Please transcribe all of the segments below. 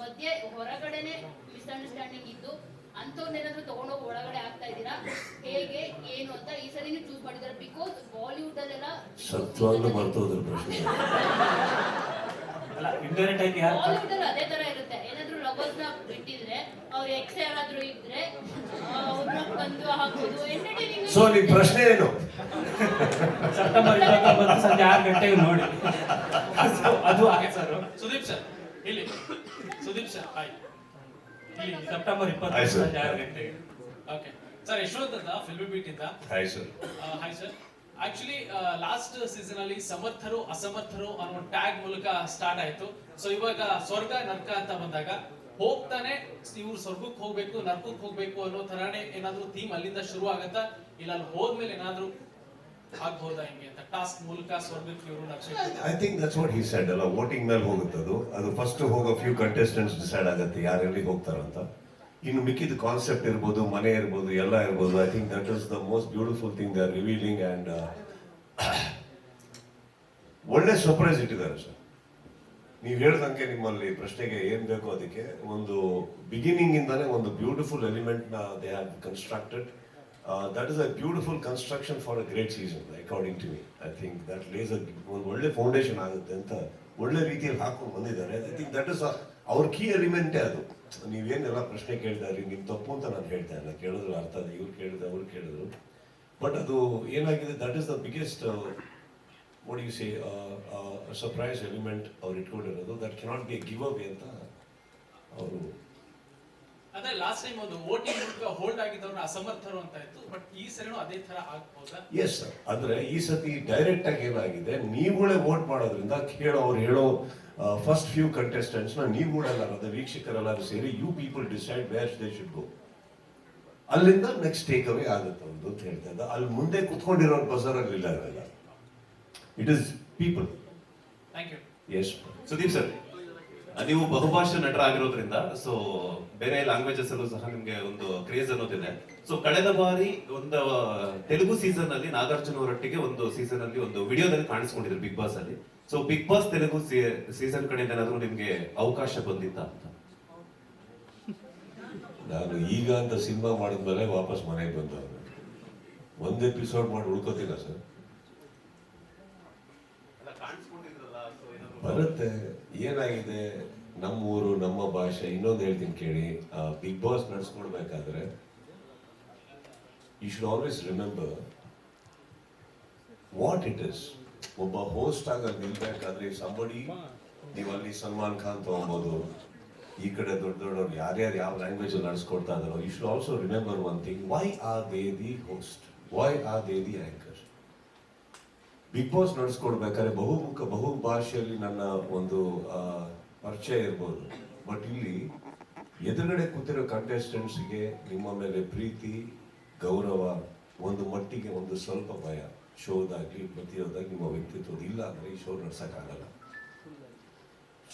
ಮಧ್ಯೆ ಹೊರಗಡೆನೆ ಮಿಸ್ಅಂಡರ್ಸ್ಟ್ಯಾಂಡಿಂಗ್ ಇದ್ದು ಅಂತವ್ರನ್ನೇನಾದ್ರೂ ತಗೊಂಡೋಗಿ ಒಳಗಡೆ ಆಗ್ತಾ ಇದ್ದೀರಾ? ಹೇಗೆ ಏನು ಅಂತ ಈ ಸರಿನೂ ಚೂಸ್ ಮಾಡಿದಾರೆ ಬಿಕಾಸ್ ಬಾಲಿವುಡ್ ಅಲ್ಲೆಲ್ಲ ಸತ್ವಾಗ್ಲೂ ಮರ್ತೋದ್ರ ಪ್ರಶ್ನೆ. ಬಾಲಿವುಡ್ ಅಲ್ಲಿ ಅದೇ ತರ ಇರುತ್ತೆ. ಏನಾದ್ರೂ ಲವರ್ಸ್ನ ಬಿಟ್ಟಿದ್ರೆ ಅವ್ರ ಎಕ್ಸ್ ಯಾರಾದ್ರೂ ಇದ್ರೆ ಅವ್ರನ್ನ ಬಂದು ಹಾಕೋದು ಎಂಟರ್ಟೈನಿಂಗ್ ಸೊ ನಿಮ್ ಪ್ರಶ್ನೆ ಏನು? ಸೆಪ್ಟೆಂಬರ್ ಇಪ್ಪತ್ತೊಂಬತ್ತು ಸಂಜೆ ಆರು ಗಂಟೆಗೆ ನೋಡಿ. ಅದು ಅದು ಹಾಗೆ ಸರ್. ಸುದೀಪ್ ಸರ್ ಸೆಪ್ಟೆಂಬರ್ ಇಪ್ಪತ್ತು ಆಯ್ತು ಸರ್. ಸಂಜೆ ಆರು ಗಂಟೆಗೆ. ಓಕೆ ಸರ್ ಯಶವಂತ್ ಅಂತ ಫಿಲ್ಮಿ ಬೀಟ್ ಇಂದ hi sir hi sir actually last season ಅಲ್ಲಿ ಸಮರ್ಥರು ಅಸಮರ್ಥರು ಅನ್ನೋ ಟ್ಯಾಗ್ ಮೂಲಕ ಸ್ಟಾರ್ಟ್ ಆಯ್ತು. ಸೊ ಇವಾಗ ಸ್ವರ್ಗ ನರ್ಕ ಅಂತ ಬಂದಾಗ ಹೋಗ್ತಾನೆ ಇವ್ರು ಸ್ವರ್ಗಕ್ಕೆ ಹೋಗ್ಬೇಕು ನರ್ಕಕ್ಕೆ ಹೋಗ್ಬೇಕು ಅನ್ನೋ ತರಾನೇ ಏನಾದ್ರೂ ಥೀಮ್ ಅಲ್ಲಿಂದ ಶುರು ಆಗತ್ತಾ ಇಲ್ಲ ಅಲ್ಲಿ ಹೋದ್ಮೇಲೆ ಏನಾದ್ರೂ ಮೂಲಕ I think that's what he said ಅಲ್ಲ ವೋಟಿಂಗ್ ಮೇಲೆ ಹೋಗುತ್ತೆ ಅದು ಅದು ಫಸ್ಟ್ ಹೋಗೋ ಫ್ಯೂ ಕಂಟೆಸ್ಟೆಂಟ್ಸ್ ಡಿಸೈಡ್ ಆಗುತ್ತೆ, ಯಾರು ಎಲ್ಲಿಗೆ ಹೋಗ್ತಾರಂತ ಇನ್ನು ಮಿಕ್ಕಿದ ಕಾನ್ಸೆಪ್ಟ್ ಇರ್ಬೋದು, ಮನೆ ಇರ್ಬೋದು, ಎಲ್ಲ ಇರ್ಬೋದು. I think that is the most beautiful thing they revealing and ಒಳ್ಳೆ ಸರ್ಪ್ರೈಸ್ ಇಟ್ಟಿದ್ದಾರೆ ಸರ್ ನೀವು ಹೇಳ್ದಂಗೆ ನಿಮ್ಮಲ್ಲಿ ಪ್ರಶ್ನೆಗೆ ಏನು ಬೇಕೋ ಅದಕ್ಕೆ ಒಂದು ಬಿಗಿನಿಂಗ್ ಇಂದಾನೆ ಒಂದು beautiful ಎಲಿಮೆಂಟ್ನ they have constructed that is a beautiful construction for a great season according to me I think that lays a ಒಂದು ಒಳ್ಳೆ ಫೌಂಡೇಶನ್ ಆಗುತ್ತೆ ಅಂತ ಒಳ್ಳೆ ರೀತಿಯಲ್ಲಿ ಹಾಕೊಂಡು ಬಂದಿದ್ದಾರೆ. ಐ ಥಿಂಕ್ ದಟ್ ಇಸ್ ಅವ್ರ ಕೀ ಎಲಿಮೆಂಟೇ ಅದು. ನೀವೇನೆಲ್ಲ ಪ್ರಶ್ನೆ ಕೇಳಿದಾರೆ ನಿಮ್ಮ ತಪ್ಪು ಅಂತ ನಾನು ಹೇಳ್ತಾ ಇಲ್ಲ. ಕೇಳಿದ್ರು ಅರ್ಥ ಅದು ಇವ್ರು ಕೇಳಿದ್ರು, ಅವ್ರು ಕೇಳಿದ್ರು. ಬಟ್ ಅದು ಏನಾಗಿದೆ that is the biggest what you say surprise element ಅವ್ರು ಇಟ್ಕೊಂಡಿರೋದು. That cannot be give away ಅಂತ ಅವರು ಅದೇ ಲಾಸ್ಟ್ ಟೈಮ್ ಒಂದು ವೋಟಿಂಗ್ ಮೂಲಕ ಹೋಲ್ಡ್ ಆಗಿದ್ದವ್ರನ್ನ ಅಸಮರ್ಥರು ಅಂತ ಇತ್ತು ಬಟ್ ಈ ಸರಿನೂ ಅದೇ ತರ ಆಗ್ಬೋದಾ? ಎಸ್ ಸರ್ ಅಂದ್ರೆ ಈ ಸತಿ ಡೈರೆಕ್ಟ್ ಆಗಿ ಏನಾಗಿದೆ ನೀವುಗಳೇ ವೋಟ್ ಮಾಡೋದ್ರಿಂದ ಕೇಳೋ ಅವ್ರು ಹೇಳೋ ಫಸ್ಟ್ ಫ್ಯೂ ಕಂಟೆಸ್ಟೆಂಟ್ಸ್ನ ನೀವುಗಳೆಲ್ಲರೂ ವೀಕ್ಷಕರೆಲ್ಲರೂ ಸೇರಿ you people decide where they should go ಅಲ್ಲಿಂದ ನೆಕ್ಸ್ಟ್ ಟೇಕ್ ಅವೇ ಆಗುತ್ತೆ ಒಂದು ಅಂತ ಹೇಳ್ತಾ ಇದ್ದ. ಅಲ್ಲಿ ಮುಂದೆ ಕುತ್ಕೊಂಡಿರೋ ಬಸರ್ ಅಲ್ಲಿ ಇಲ್ಲ it is people thank you yes Sudeep sir ನೀವು ಬಹುಭಾಷಾ ನಟರಾಗಿರೋದ್ರಿಂದ ಸೊ ಬೇರೆ ಲ್ಯಾಂಗ್ವೇಜಸ್ ಅಲ್ಲೂ ಸಹ ನಿಮ್ಗೆ ಒಂದು ಕ್ರೇಜ್ ಅನ್ನೋದಿದೆ. ಸೊ ಕಳೆದ ಬಾರಿ ಒಂದು ತೆಲುಗು ಸೀಸನ್ ಅಲ್ಲಿ ನಾಗಾರ್ಜುನ ಅವರೊಟ್ಟಿಗೆ ಒಂದು ಸೀಸನ್ ಅಲ್ಲಿ ಒಂದು ವಿಡಿಯೋದಲ್ಲಿ ಕಾಣಿಸ್ಕೊಂಡಿದ್ರು ಬಿಗ್ ಬಾಸ್ ಅಲ್ಲಿ. So Bigg Boss Telugu season ಕಡೆಯಿಂದ ಏನಾದರೂ ನಿಮ್ಗೆ ಅವಕಾಶ ಬಂದಿತ್ತ ಅಂತ? ನಾನು ಈಗ ಅಂತ ಸಿನಿಮಾ ಮಾಡಿದ್ಮೇಲೆ ವಾಪಸ್ ಮನೆಗೆ ಬಂದ ಒಂದ್ ಎಪಿಸೋಡ್ ಮಾಡಿ ಉಳ್ಕೋತಿಲ್ಲ ಸರ್. ಬರುತ್ತೆ. ಏನಾಗಿದೆ? ನಮ್ಮ ಊರು ನಮ್ಮ ಭಾಷೆ, ಇನ್ನೊಂದು ಹೇಳ್ತೀನಿ ಕೇಳಿ. Bigg Boss ನಡ್ಸ್ಕೊಡ್ಬೇಕಾದ್ರೆ you should always remember what it is ಒಬ್ಬ ಹೋಸ್ಟ್ ಆಗ ನಿಲ್ಬೇಕಾದ್ರೆ ಸಂಬಡಿ ನೀವು ಅಲ್ಲಿ ಸಲ್ಮಾನ್ ಖಾನ್ ತಗೊಬೋದು. ಈ ಕಡೆ ದೊಡ್ಡ ದೊಡ್ಡವ್ರು ಯಾರ್ಯಾರು ಯಾವ ಲ್ಯಾಂಗ್ವೇಜ್ ನಡೆಸ್ಕೊಡ್ತಾ ಇದಾರೋ you should also remember one thing why are they the host why are they the anchor Bigg Boss ನಡೆಸ್ಕೊಡ್ಬೇಕಾದ್ರೆ ಬಹುಮುಖ ಬಹು ಭಾಷೆಯಲ್ಲಿ ನನ್ನ ಒಂದು ಪರಿಚಯ ಇರ್ಬೋದು. ಬಟ್ ಇಲ್ಲಿ ಎದುರುಗಡೆ ಕೂತಿರೋ contestants-ಗೆ ನಿಮ್ಮ ಮೇಲೆ ಪ್ರೀತಿ, ಗೌರವ, ಒಂದು ಮಟ್ಟಿಗೆ ಒಂದು ಸ್ವಲ್ಪ ಭಯ, ಶೋದಾಗಲಿ ಪ್ರತಿಯೊಂದಾಗಿ ನಿಮ್ಮ ವ್ಯಕ್ತಿತ್ವದ ಇಲ್ಲ ಅಂದರೆ ಈ ಶೋ ನಡೆಸೋಕ್ಕಾಗಲ್ಲ.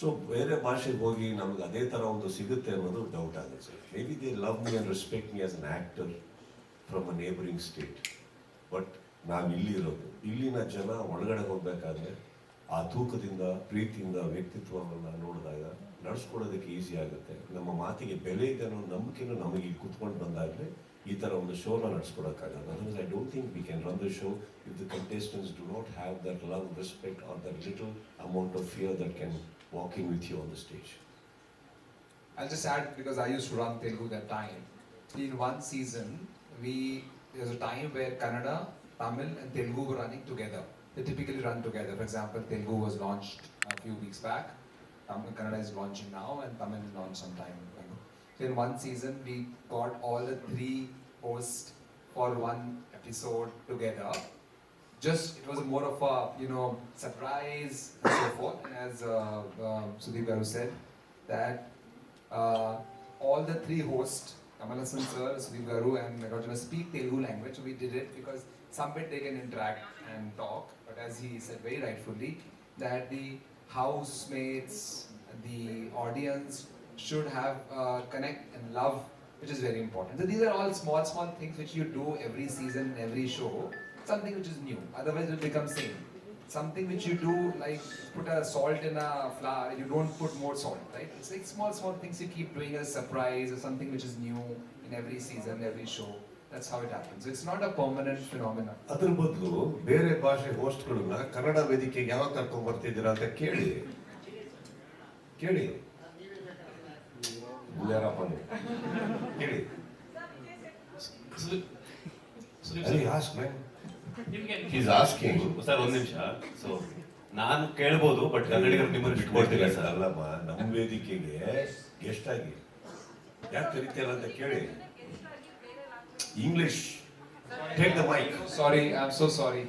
ಸೊ ಬೇರೆ ಭಾಷೆಗೆ ಹೋಗಿ ನಮ್ಗೆ ಅದೇ ಥರ ಒಂದು ಸಿಗುತ್ತೆ ಅನ್ನೋದು ಡೌಟ್ ಆಗುತ್ತೆ maybe they love me and respect me as an actor from a neighbouring state but ನಾವು ಇಲ್ಲಿರೋದು ಇಲ್ಲಿನ ಜನ ಒಳಗಡೆ ಹೋಗ್ಬೇಕಾದ್ರೆ ಆ ತೂಕದಿಂದ ಪ್ರೀತಿಯಿಂದ ವ್ಯಕ್ತಿತ್ವವನ್ನು ನೋಡಿದಾಗ ನಡ್ಸ್ಕೊಡೋದಕ್ಕೆ ಈಸಿ ಆಗುತ್ತೆ. ನಮ್ಮ ಮಾತಿಗೆ ಬೆಲೆ ಇದೆ ಅನ್ನೋ ನಂಬಿಕೆನೂ ನಮಗೆ ಇಲ್ಲಿ ಕುತ್ಕೊಂಡು ಬಂದಾಗಲೇ ಈ ಥರ ಒಂದು ಶೋನ ನಡ್ಸ್ಕೊಡೋಕ್ಕಾಗಲ್ಲ. I don't think we can run the show if the contestants do not have that love respect or that little amount of fear that can walking with you on the stage I'll just add because I used to run Telugu that time. In one season, we there was a time where Tamil, and Telugu were running together. They typically run together. For example, Telugu was launched a few weeks back. Tamil, Kannada is launching now, and Tamil is launched sometime. So in one season, we got all the three hosts for one episode together. Just it was more of a you know surprise and so forth. And as uh, uh, Sudeep Garu said, that uh, all the three hosts, Kamal Hassan sir, Sudeep Garu and Nagarjuna speak Telugu language. So we did it because some bit they can interact and talk. But as he said very rightfully, that the housemates, the audience should have uh, connect and love, which is very important. So these are all small, small things which you do every season, every show. Something which is new. Otherwise, it will become same. something which you do like put a salt in a flour, you don't put more salt, right? It's like small, small things you keep doing as a surprise or something which is new in every season, every show. That's how it happens. It's not a permanent phenomenon. ಅದ್ರ ಬದಲು ಬೇರೆ ಭಾಷೆ ಹೋಸ್ಟ್ಗಳನ್ನ ಕನ್ನಡ ವೇದಿಕೆಗೆ ಯಾವಾಗ ಕರ್ಕೊಂಡ್ ಬರ್ತಿದ್ದೀರಾ ಅಂತ ಕೇಳಿ ಕೇಳಿ ಯಾರಪ್ಪ ನೀವು? ಕೇಳಿ ಸರ್ asking. ಸರ್ ಒಂದ್ ನಿಮಿಷ ಸೊ ನಾನು ಕೇಳ್ಬೋದು ಬಟ್ ಕನ್ನಡಿಗರು ನಿಮ್ಮನ್ನು ಬಿಟ್ಕೊಡ್ತಿಲ್ಲ ಸರ್ ಅಲ್ಲಮ್ಮ ನಮ್ಮ ವೇದಿಕೆಗೆ ಗೆಸ್ಟ್ ಆಗಿ ಯಾಕೆ ಕರಿತೀರ ಅಂತ ಕೇಳಿ English. Take the mic. Sorry, I'm so sorry.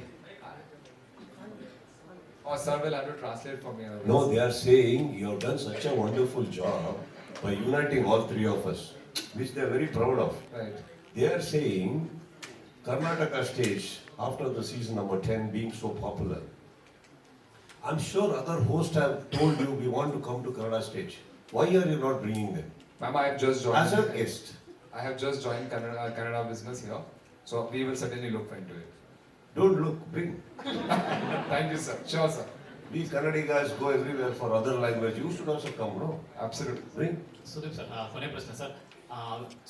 Or sir will have to translate for me. otherwise. No, they are saying you have done such a wonderful job by uniting all three of us, which they are very proud of. Right. They are saying Karnataka stage, after the season number 10 being so popular, I'm sure other hosts have told you we want to come to Karnataka stage. Why are you not bringing them? Ma'am, I have just joined. As a guest. I have just joined Canada, Canada business here, so we will certainly look into it. Don't look, bring. Thank you, sir. Sure, sir. We Kannadi guys go everywhere for other language. You should also come, no? Absolutely. Bring. Sudeep sir. Uh, ಕೊನೆ ಪ್ರಶ್ನೆ sir ಆ,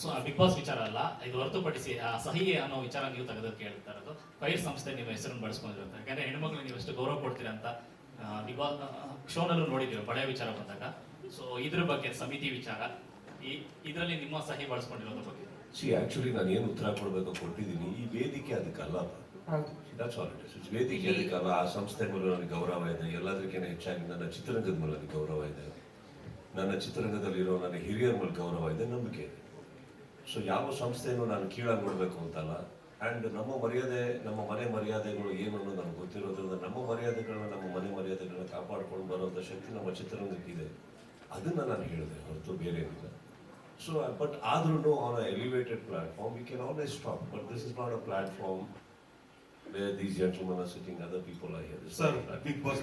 so Bigg boss ವಿಚಾರ ಅಲ್ಲ ಇದು ಹೊರತುಪಡಿಸಿ ಆ, ಸಹಿ ಅನ್ನೋ ವಿಚಾರ ನೀವು ತೆಗೆದು ಕೇಳ್ತಾ ಇರೋದು ಫೈರ್ ಸಂಸ್ಥೆ ನೀವು ಹೆಸರನ್ನು ಬಳಸ್ಕೊಂಡಿರೋದು ಯಾಕಂದ್ರೆ ಹೆಣ್ಮಕ್ಳು ನೀವು ಎಷ್ಟು ಗೌರವ ಕೊಡ್ತೀರಾ ಅಂತ ಬಿಗ್ ಬಾಸ್ ಶೋನಲ್ಲೂ ನೋಡಿದ್ದೀವಿ ಬಳೆ ವಿಚಾರ ಬಂದಾಗ ಸೊ ಇದ್ರ ಬಗ್ಗೆ ಸಮಿತಿ ವಿಚಾರ ಈ ಇದರಲ್ಲಿ ನಿಮ್ಮ ಸಹಿ ಬಳಸ್ಕೊಂಡಿರೋದ್ರ ಬಗ್ಗೆ? ಸಿ ಆಕ್ಚುಲಿ ನಾನು ಏನು ಉತ್ತರ ಕೊಡಬೇಕು ಕೊಟ್ಟಿದ್ದೀನಿ. ಈ ವೇದಿಕೆ ಅದಕ್ಕಲ್ಲ ದಟ್ಸ್ ಆಲ್ ಇಟ್ ಇಸ್ ವೇದಿಕೆ ಅದಕ್ಕಲ್ಲ. ಆ ಸಂಸ್ಥೆ ಮೇಲೆ ನನಗೆ ಗೌರವ ಇದೆ. ಎಲ್ಲದಕ್ಕಿಂತ ಹೆಚ್ಚಾಗಿ ನನ್ನ ಚಿತ್ರರಂಗದ ಮೇಲೆ ನನಗೆ ಗೌರವ ಇದೆ. ನನ್ನ ಚಿತ್ರರಂಗದಲ್ಲಿರೋ ನನ್ನ ಹಿರಿಯರ ಮೇಲೆ ಗೌರವ ಇದೆ. ನಂಬಿಕೆ ಇದೆ. ಸೊ ಯಾವ ಸಂಸ್ಥೆಯನ್ನು ನಾನು ಕೀಳಾಗಿ ನೋಡಬೇಕು ಅಂತಲ್ಲ ಆ್ಯಂಡ್ ನಮ್ಮ ಮರ್ಯಾದೆ ನಮ್ಮ ಮನೆ ಮರ್ಯಾದೆಗಳು ಏನು ಅನ್ನೋದು ನನಗೆ ಗೊತ್ತಿರೋದ್ರಿಂದ ನಮ್ಮ ಮರ್ಯಾದೆಗಳನ್ನ ನಮ್ಮ ಮನೆ ಮರ್ಯಾದೆಗಳನ್ನ ಕಾಪಾಡ್ಕೊಂಡು ಬರೋಂಥ ಶಕ್ತಿ ನಮ್ಮ ಚಿತ್ರರಂಗಕ್ಕಿದೆ. ಅದನ್ನು ನಾನು ಹೇಳಿದೆ ಹೊರತು ಬೇರೆ ಏನಿಲ್ಲ ಸೊ ಬಟ್ ಆದ್ರೂ on elevated platform we can always stop but this is not a platform where these gentlemen are sitting, other people are here. This is Sir, not a platform. Big Boss